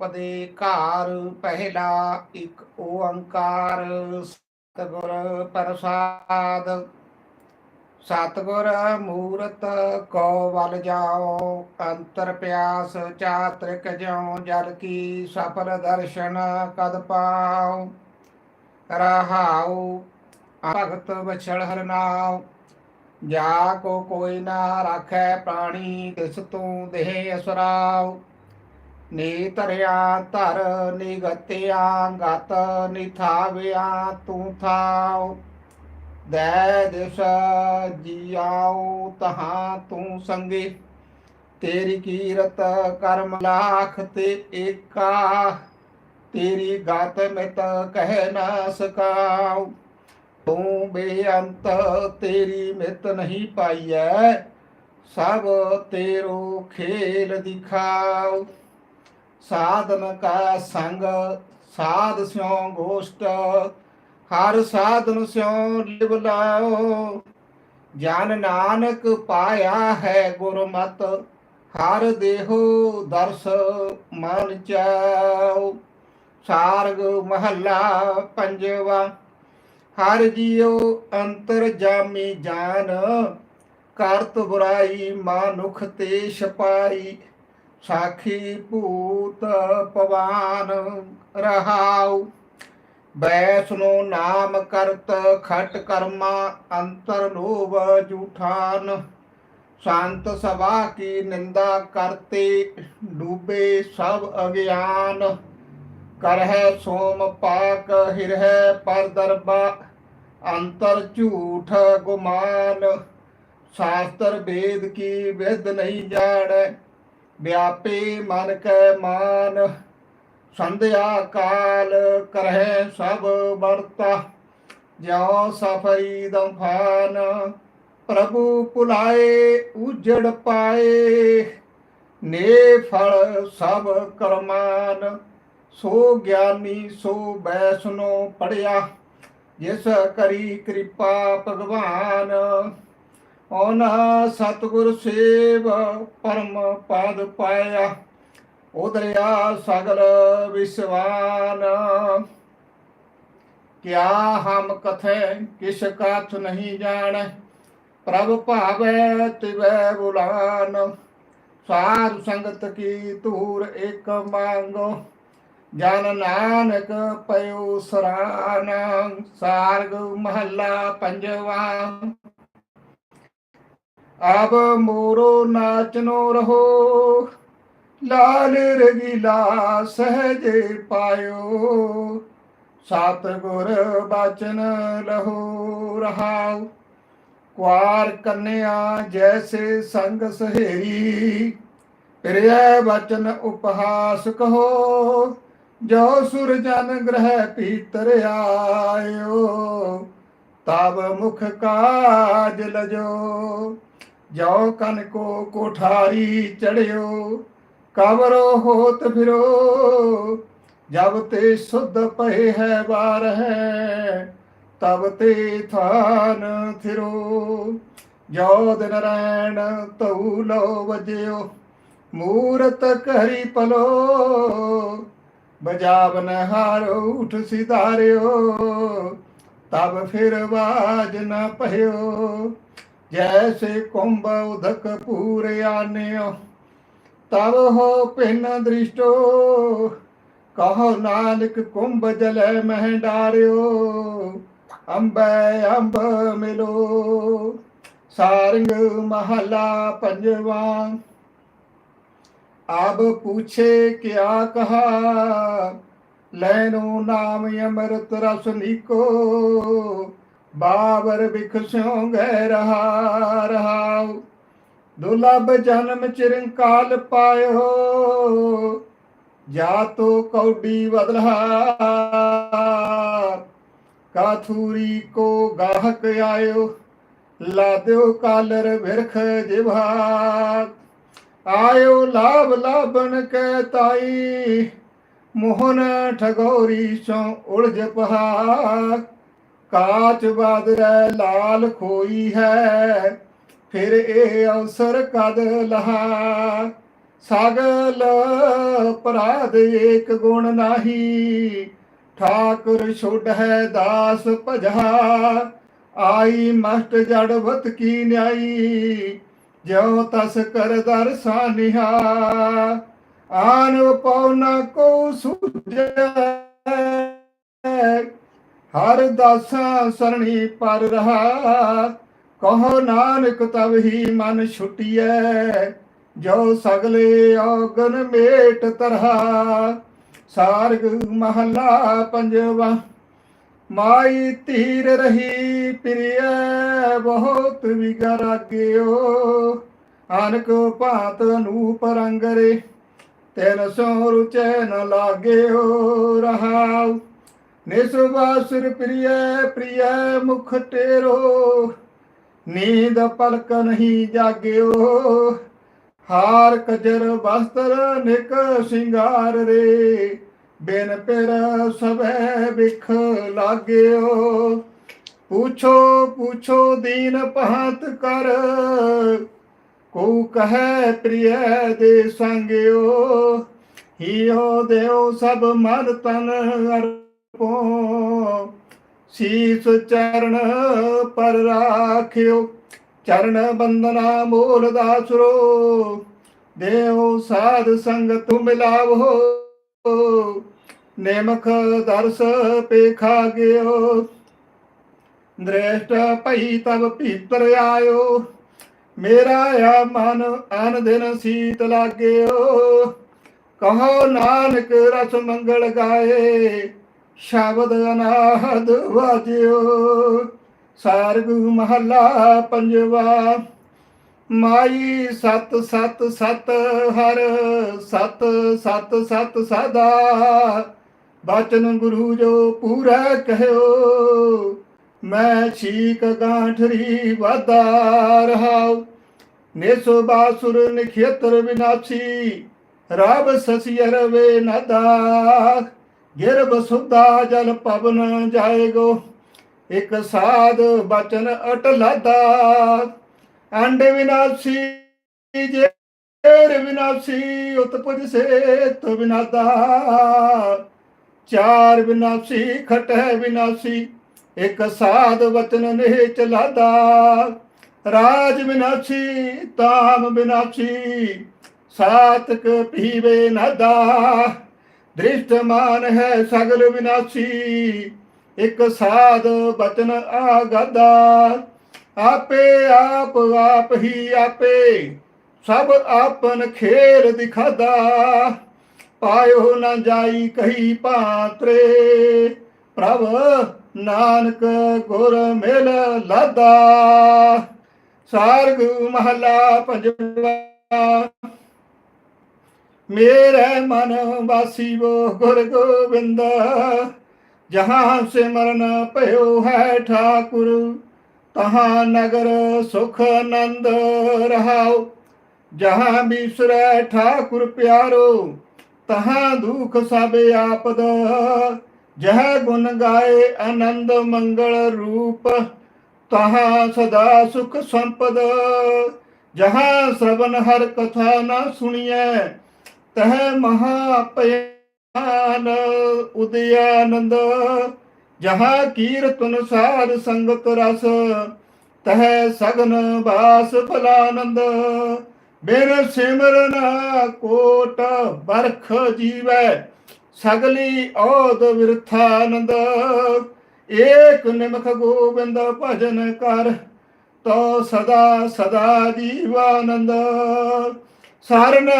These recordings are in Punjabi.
ਪਦੇ ਘਾਰ ਪਹਿਲਾ ਇੱਕ ਓੰਕਾਰ। ਸਤਿਗੁਰ ਪ੍ਰਸਾਦ। ਸਤਿਗੁਰ ਮੂਰਤ ਕੋ ਵਲ ਜਾਓ, ਅੰਤਰ ਪਿਆਸ ਚਾਤ੍ਰਿਕ ਜਿਉ, ਜਲ ਕੀ ਸਫਲ ਦਰਸ਼ਨ ਕਦ ਪਾਉ ਰਹਾਉ, ਭਗਤ ਬਛੜ ਹਰਨਾਉ ਜਾ ਕੋ ਕੋਈ ਨਾ ਰਾਖੈ ਪ੍ਰਾਣੀ, ਤਿਸ ਤੂੰ ਦੇਹ ਅਸਰਾਉ। ਨੀ ਧਰਿਆ ਧਰ ਨਿਗਤਿਆ ਗਤ ਨਿਥਾਵਿਆ ਤੂੰ ਥਾਉ। ਦੈ ਦਿਸ ਜੀਆਉ ਤਹਾਂ ਤੂੰ ਸੰਗੇ। ਤੇਰੀ ਕੀਰਤ ਕਰਮ ਲਾਖ ਤੇ ਏਕਾ। ਤੇਰੀ ਗਾਤ ਮਿਤ ਕਹਿ ਨਾ ਸਕਾਉ। ਤੂੰ ਬੇਅੰਤ ਤੇਰੀ ਮਿਤ ਨਹੀਂ ਪਾਈਐ। ਸਭ ਤੇਰੋ ਖੇਲ ਦਿਖਾਉ। ਸਾਧਨ ਕਾ ਸੰਗ, ਸਾਧ ਸਿਉ ਗੋਸ਼ਟ, ਹਰ ਸਾਧਨ ਸਿਉ ਲਿਵ ਲਾਓ ਜਨ ਨਾਨਕ ਪਾਇਆ ਹੈ ਗੁਰਮਤ, ਹਰ ਦੇਹੋ ਦਰਸ ਮਨ ਚਾਉ ਸਾਰਗ ਮਹੱਲਾ ਪੰਜਵਾ, ਹਰ ਜੀਉ ਅੰਤਰ ਜਾਮੀ ਜਾਨ, ਕਰਤ ਬੁਰਾਈ ਮਾਨੁਖ ਤੇ ਛਪਾਈ ਸਾਖੀ ਭੂਤ ਪਵਾਨ ਰਹਾਉ। ਬੈਸਨੋ ਨਾਮ ਕਰਤ ਖਟ ਕਰਮਾ ਅੰਤਰ ਲੋਭ ਜੂਠਾਨ। ਸੰਤ ਸਭਾ ਕੀ ਨਿੰਦਾ ਕਰਤੇ ਡੂਬੇ ਸਭ ਅਗਿਆਨ। ਕਰਹਿ ਸੋਮ ਪਾਕ ਹਿਰਹਿ ਪਰ ਦਰਬਾ ਅੰਤਰ ਝੂਠ ਗੁਮਾਨ। ਸ਼ਾਸਤਰ ਵੇਦ ਕੀ ਵਿਦ ਨਹੀਂ ਜਾਣੈ। ਵਿਆਪੇ ਮਨ ਕੈ ਮਾਨ ਸੰਧਿਆ ਕਾਲ ਕਰਹਿ ਸਭ ਵਰਤਾ, ਜਿਉ ਸਫਰੀ ਦੰਫਾਨ, ਪ੍ਰਭੂ ਪੁਲਾਏ ਉਜੜ ਪਾਏ, ਨੇ ਫਲ ਸਭ ਕਰਮਾਨ, ਸੋ ਗਿਆਨੀ ਸੋ ਬੈਸਨੋ ਪੜਿਆ, ਜਿਸ ਕਰੀ ਕਿਰਪਾ ਭਗਵਾਨ। ਔਨ ਸਤਿਗੁਰ ਸੇਵ ਪਰਮ ਪਦ ਪਾਇਆ। ਉਦਰਿਆ ਸਗਲ ਵਿਸਵਾਨ, ਕਿਆ ਹਮ ਕਥੈ ਕਿਸ ਕਥ ਨਹੀਂ ਜਾਣੈ? ਪ੍ਰਭ ਭਾਵੈ ਤਿਵੈ ਬੁਲਾਨ ਸਾਧ ਸੰਗਤ ਕੀ ਧੂਰ ਇੱਕ ਮੰਗੋ? ਜਨ ਨਾਨਕ ਪਇਓ ਸਰਾਨ, ਸਾਰਗ ਮਹੱਲਾ ਪੰਜਵਾ ਅਬ ਮੋਰੋ ਨਾਚਨੋ ਰਹੋ। ਲਾਲ ਰਗੀਲਾ ਸਹਜੇ ਪਾਇਓ। ਸਤ ਗੁਰ ਬਚਨ ਲਹੋ ਰਹਾਉ। ਕੁਆਰ ਕੰਨਿਆ ਜੈਸੇ ਸੰਗ ਸਹੇਰੀ। ਪ੍ਰਿਯ ਬਚਨ ਉਪਹਾਸ ਕਹੋ। ਜੋ ਸੁਰ ਜਨ ਗ੍ਰਹਿ ਪੀਤਰ ਆਇਓ ਤਬ ਮੁਖ ਕਾਜ ਲਜੋ। ਜਾਓ ਕਨ ਕੋ ਕੋਠਾਰੀ ਚੜਿਓ ਕਵਰੋ ਹੋਤ ਫਿਰੋ। ਜਬ ਤੇ ਸੁਧ ਪਏ ਹੈ, ਵਾਰ ਹੈ, ਤਬ ਤੇ ਥਾਨ ਥਿਰੋ। ਜੋ ਦਿਨ ਰੈਣ ਤਉ ਲੋ ਵਜਿਓ, ਮੂਰਤ ਕਰੀ ਪਲੋ ਬਜਾਵਨ ਹਾਰੋ ਉਠ ਸਿਧਾਰਿਓ, ਤਬ ਫਿਰ ਬਾਜ ਨ ਪਹਿਓ ਜੈਸੇ ਕੁੰਭ ਉਦਕ ਪੂਰ ਆਨਿਓ ਤਬ ਹੋ ਪਿਨ ਦ੍ਰਿਸ਼ਟੋ, ਕਹੋ ਨਾਨਕ ਕੁੰਭ ਜਲੈ ਮਹਿ ਡਾਰਿਓ, ਅੰਬੈ ਅੰਬ ਮਿਲੋ। ਸਾਰੰਗ ਮਹਲਾ ਪੰਜਵਾ ਆਬ ਪੁੱਛੇ ਕਿਆ ਕਹਾ ਲੈਨੋ ਨਾਮ ਅਮਰਤ ਰਸ ਨੀਕੋ ਬਾਬਰ ਬਿਖਸਿਓ ਗਹਿ ਰਹਾ ਰਹਾਉ ਦੁਲਬ ਜਨਮ ਚਿਰੰਕਾਲ ਪਾਇਓ। ਜਾ ਤੋ ਕੌਡੀ ਬਦਲਾ ਕਾਥੂਰੀ ਕੋ ਗਾਹਕ ਆਇਓ। ਲਾਦਿਓ ਕਾਲਰ ਵਿਰਖ ਜਿਵਾ ਆਇਓ ਲਾਭ ਲਾਭਣ ਕੈ ਤਾਈ। ਮੋਹਨ ਠਗੋਰੀ ਸੋ ਉਲਝ ਪਹਾ। ਕਾਚ ਬਾਦਰੈ ਲਾਲ ਖੋਈ ਹੈ, ਫਿਰ ਇਹ ਅਵਸਰ ਕਦ ਲਹਾ? ਸਗਲ ਅਪਰਾਧ ਏਕ ਗੁਣ ਨਾਹੀ, ਠਾਕੁਰ ਛੁੱਟ ਹੈ ਦਾਸ ਭਜਾ ਆਈ ਮਸਤ ਜੜਵਤ ਕੀ ਨਿਆਈ, ਜਿਉ ਤਸ ਕਰ ਦਰਸਾ ਦਰਸਾਨਿਹਾ ਆਨ ਪਉ ਨ ਕੋ ਸੁਝੈ ਹਰ ਦਾਸਾ ਸਰਣੀ ਪਰ ਰਹਾ। ਕਹੋ ਨਾਨਕ ਤਬ ਹੀ ਮਨ ਛੁਟਿਐ, ਜੋ ਸਗਲੇ ਔਗਨ ਮੇਟ ਤਰਹਾ। ਸਾਰਗ ਮਹਲਾ ਪੰਜਵਾ, ਮਾਈ ਧੀਰ ਰਹੀ ਪ੍ਰਿਯ ਬਹੁਤ ਵਿਗਰਾਗਿਓ ਅਨਕ ਭਾਤ ਅਨੂਪ ਰੰਗਰੇ, ਤੈਨ ਸੋ ਰੁਚੈ ਨ ਲਾਗਿਓ ਰਹਾਉ। ਨਿਸਵਾਸੁਰ ਪ੍ਰਿਯ ਪ੍ਰਿਯ ਮੁਖ ਤੇਰੋ ਨੀਂਦ ਪਲਕ ਨਹੀਂ ਜਾਗਿਓ। ਹਾਰ ਕਜਰ ਬਸਤਰ ਨਿਕ ਸ਼ਿੰਗਾਰ ਰੇ। ਬਿਨ ਪਿਰ ਸਭੈ ਵਿਖ ਲਾਗਿਓ। ਪੁੱਛੋ ਪੁੱਛੋ ਦੀਨ ਪਹਤ ਕਰ। ਕੋ ਕਹੈ ਪ੍ਰਿਯ ਦੇ ਸੰਗਿਓ। ਹੀਓ ਦੇਉ ਸਭ ਮਨ ਤਨ ਅਰਪੋ ਸੀਸ ਚਰਨ ਪਰ ਰਾਖਿਓ, ਚਰਨ ਬੰਦਨਾ ਮੂਲ ਦਾਸਰੋ ਦੇਉ ਸਾਧ ਸੰਗਤ ਮਿਲਾਵੋ, ਨੇਮਖ ਦਰਸ ਪੇਖਾ ਗਿਓ। ਦ੍ਰਿਸ਼ਟ ਭਈ ਤਬ ਭੀਤਰ ਆਇਓ, ਮੇਰਾ ਆ ਮਨ ਅਨ ਦਿਨ ਸੀਤ ਲਾਗਿਓ। ਕਹੋ ਨਾਨਕ ਰਸ ਮੰਗਲ ਗਾਏ ਸ਼ਬਦ ਅਨਾਦ ਵਾਜਿਓ। ਸਾਰਗ ਮਹੱਲਾ ਪੰਜਵਾ, ਮਾਈ ਸਤ ਸਤ ਸਤ ਹਰ, ਸਤ ਸਤ ਸਤ ਸਦਾ। ਬਚਨ ਗੁਰੂ ਜੋ ਪੂਰਾ ਕਹਿਓ, ਮੈਂ ਛੀਕ ਗਾਂਠਰੀ ਵਾਦਾ ਰਹਾਉ। ਨੇਸੋ ਬਾਸੁਰ ਨਖੇਤਰ ਵਿਨਾਸ਼ੀ, ਰਬ ਸਸਿਯਰ ਵੇ ਨਦਾ। ਗਿਰ ਬਸੁਦਾ ਜਲ ਪਵਨ ਜਾਏਗੋ। ਇਕ ਸਾਧ ਬਚਨ ਅਟਲਦਾ। ਅੰਡ ਵਿਨਾਸ਼ੀ, ਜੇਰ ਵਿਨਾਸ਼ੀ, ਉਤਪਜ ਸੇ ਵਿਨਾਦਾ। ਚਾਰ ਵਿਨਾਸ਼ੀ ਖਟੈ ਵਿਨਾਸ਼ੀ, ਇਕ ਸਾਧ ਵਚਨ ਨੇ ਚਲਾਦਾ। ਰਾਜ ਵਿਨਾਸ਼ੀ ਤਾਮ ਵਿਨਾਸ਼ੀ, ਸਾਤਕ ਪੀਵੇ ਨਾਦਾ। ਦ੍ਰਿਸ਼ਟਮਾਨ ਹੈ ਸਗਲ ਵਿਨਾਸ਼ੀ, ਇਕ ਸਾਧ ਬਚਨ ਆਗਦਾ। ਆਪੇ ਆਪ ਆਪ ਹੀ ਆਪੇ ਸਭ ਆਪਨ ਖੇਲ ਦਿਖਾਦਾ। ਪਾਇਓ ਨਾ ਜਾਈ ਕਹੀ ਪਾਤਰੇ ਪ੍ਰਭ ਨਾਨਕ ਗੁਰ ਮਿਲ ਲਾਦਾ। ਸਾਰਗ ਮਹਲਾ ਪੰਜਵਾ ਮੇਰੇ ਮਨ ਵਾਸੀ ਵੋ ਗੁਰ ਗੋਬਿੰਦ, ਜਹਾਂ ਸਿਮਰਨ ਭਇਓ ਹੈ ਠਾਕੁਰ, ਤਹਾਂ ਨਗਰ ਸੁਖ ਆਨੰਦ ਰਹਾਉ। ਜਹਾਂ ਬਿਸਰੈ ਠਾਕੁਰ ਪਿਆਰੋ, ਤਹਾਂ ਦੁਖ ਸਭ ਆਪਦ। ਜਹ ਗੁਣ ਗਾਏ ਆਨੰਦ ਮੰਗਲ ਰੂਪ, ਤਹਾਂ ਸਦਾ ਸੁਖ ਸੰਪਦ। ਜਹਾਂ ਸ਼ਰਵਨ ਹਰ ਕਥਾ ਨਾ ਸੁਣੀਐ ਤਹ ਮਹਾ ਪਿਆਨ ਉਦਿਆਨੰਦ ਜਹਾਂ ਕੀਰਤਨ ਸਾਧ ਸੰਗਤ ਰਸ, ਤਹ ਸਗਨ ਬਾਸ ਫਲਾਨੰਦ ਬਿਨ ਸਿਮਰਨ ਕੋਟ ਬਰਖ ਜੀਵੈ, ਸਗਲੀ ਔਦ ਵਿਰਥਾਨੰਦ। ਏਕ ਨਿਮਖ ਗੋਬਿੰਦ ਭਜਨ ਕਰ ਤੋ ਸਦਾ ਸਦਾ ਜੀਵਾਨੰਦ। ਸਰਨ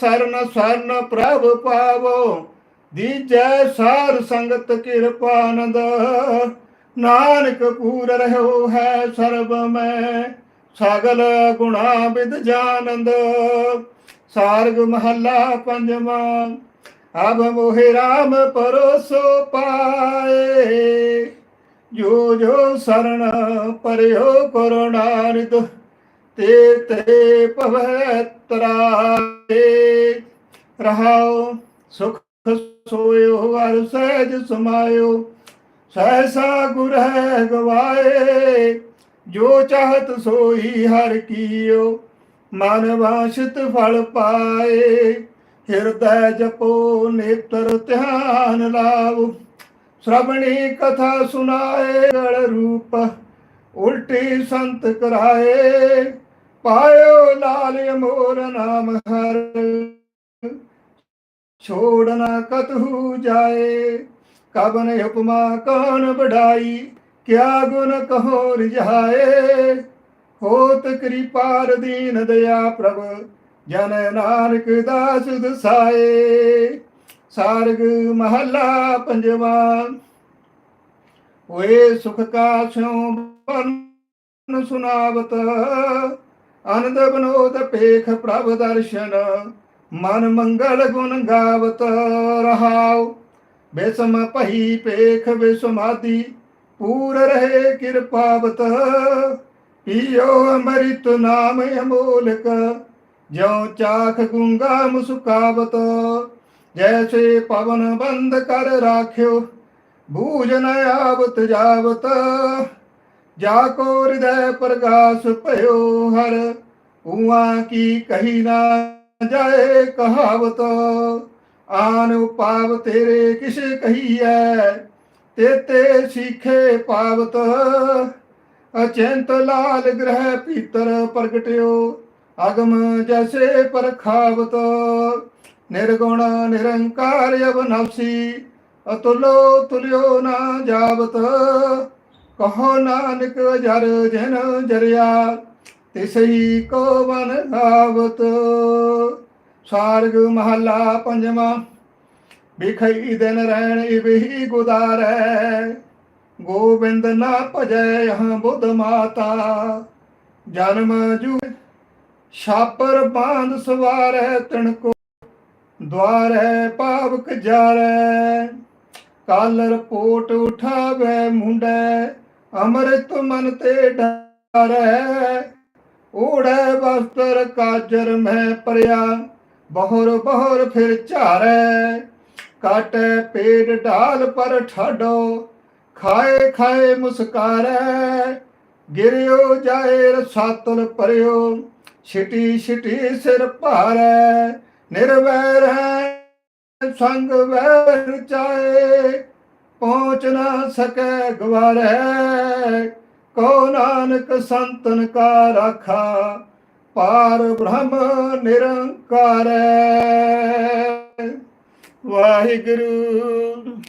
ਸਰਨ ਸਰਨ ਪ੍ਰਭ ਪਾਵੋ। ਦੀਜੈ ਸਾਰ ਸੰਗਤ ਕਿਰਪਾਨੰਦ ਨਾਨਕ ਪੂਰ ਰਹਿਓ ਹੈ ਸਰਬ ਮੈਂ। ਸਗਲ ਗੁਣਾ ਵਿਦ ਜਾਨੰਦ। ਸਾਰਗ ਮਹੱਲਾ ਪੰਜਵਾਂ। ਅਬ ਮੋਹਿ RAM ਪਰੋਸੋ ਪਾਏ। ਜੋ ਜੋ ਸਰਣ ਪਰਿਓ ਕਰੁਣਾ ਨਿਦ ਤੇ ਤੇ ਭਵੈ ਤਰਾਏ ਰਹਾਉ ਸੁਖ ਸੋਇਓ ਹਰ ਸਹਿਜ ਸਮਾਇਓ ਸਹਿਸਾ ਗੁਰ ਹੈ ਗਵਾਏ ਜੋ ਚਾਹਤ ਸੋਈ ਹਰ ਕੀਓ ਮਨ ਵਾਸ਼ਿਤ ਫਲ ਪਾਏ ਹਿਰਦੈ ਜਪੋ ਨੇਤਰ ਧਿਆਨ ਲਾਵ ਸ਼੍ਰਵਣੀ ਕਥਾ ਸੁਨਾਏ ਗਲ ਰੂਪ ਉਲਟੀ ਸੰਤ ਕਰਾਏ ਪਾਇਓ ਲਾਲ ਅਮੋਰ ਨਾਮ ਹਰ। ਛੋੜ ਕਤਹੂ ਜਾਏ ਕਬਨ ਉਪਮਾ ਕੌਣ ਬੜਾਈ ਕਿਆ ਗੁਣ ਕਹੋ ਰਿਝਾਏ ਹੋਤ ਕਿਰਪਾਰ ਦੀਨ ਦਇਆ ਪ੍ਰਭ, ਜਨ ਨਾਨਕ ਦਾਸ ਦਸਾਏ। ਸਾਰਗ ਮਹੱਲਾ ਪੰਜਵਾ ਓਏ ਸੁਖ ਕਾ ਸਿਉ ਬਨ ਸੁਨਾਵਤ। ਆਨੰਦ ਬਨੋਦ ਪੇਖ ਪ੍ਰਭ ਦਰਸ਼ਨ, ਮਨ ਮੰਗਲ ਗੁਣ ਗਾਵਤ ਰਹਾਉ। ਬੇਸਮ ਭਈ ਪੇਖ ਬਿਸਮਾਦੀ ਪੂਰ ਰਹੇ ਕਿਰਪਾਵਤ। ਪੀਓ ਅੰਮ੍ਰਿਤ ਨਾਮ ਅਮੋਲਕ ਜਿਉ ਚਾਖ ਗੁੰਗਾ ਮੁਸਕਾਵਤ। ਜੈਸੇ ਪਵਨ ਬੰਦ ਕਰ ਰਾਖਿਓ, ਬੂਝ ਨ ਆਵਤ ਜਾਵਤ। ਜਾ ਕੋ ਹਿਰਦੈ ਪ੍ਰਗਾਸ ਭਇਓ ਹਰ ਉਆਂ ਕੀ ਕਹੀ ਨਾ ਜਾਏ ਕਹਾਵਤ। ਆਨ ਉਪਾਵ ਤੇਰੇ ਕਿਸ ਕਹੀਐ ਤੇਤੇ ਸਿੱਖੇ ਪਾਵਤ। ਅਚੰਤ ਲਾਲ ਗ੍ਰਹਿ ਪੀਤਰ ਪ੍ਰਗਟਿਓ, ਅਗਮ ਜੈਸੇ ਪਰਖਾਵਤ। ਨਿਰਗੁਣ ਨਿਰੰਕਾਰ ਅਬਨਫਸੀ ਅਤੁਲੋ ਤੁਲਿਓ ਨਾ ਜਾਵਤ। ਕਹੋ ਨਾਨਕ ਜਰ ਜਨ ਜਰਿਆ, ਤਿਸਈ ਕੋ ਬਨ ਗਾਵਤ ਸਾਰਗ ਮਹਲਾ ਪੰਜਵਾਂ ਬਿਖਈ ਦਿਨ ਰਹਿਣ ਇਬਹੀ ਗੁਦਾਰੈ। ਗੋਬਿੰਦ ਨਾ ਭਜੈ ਹਾਂ ਬੁੱਧ ਮਾਤਾ। ਜਨਮ ਜੂ ਛਾਪਰ ਬਾਂਧ ਸਵਾਰੈ ਤਣ ਕੋ ਦਵਾਰੈ ਪਾਵਕ ਜਾਰੈ। ਕਾਲਰ ਪੋਟ ਉਠਾਵੇ ਮੁੰਡੈ ਅੰਮ੍ਰਿਤ ਮਨ ਤੇ ਡਰੈ ਓੜੈ ਵਸਤਰ ਕਾਜਰ ਮੈਂ ਪਰਿਆ, ਬਹੁਰ ਬਹੁਰ ਫਿਰ ਝਾਰੈ। ਕਾਟੈ ਪੇਟ ਢਾਲ ਪਰ ਠਾਡੋ, ਖਾਏ ਖਾਏ ਮੁਸਕਾਰੈ। ਗਿਰਿਓ ਜਾਏ ਰਸਾਤਲ ਪਰਿਓ, ਛਿਟੀ ਛਿਟੀ ਸਿਰ ਭਾਰੈ। ਨਿਰਵੈਰ ਹੈ, ਸੰਗ ਵੈਰ ਚਾਏ, ਪਹੁੰਚ ਨਾ ਸਕੈ ਗਵਾਰੈ। ਕੋ ਨਾਨਕ ਸੰਤਨ ਕਾ ਰਾਖਾ ਪਾਰ ਬ੍ਰਹਮ ਨਿਰੰਕਾਰ। ਵਾਹਿਗੁਰੂ।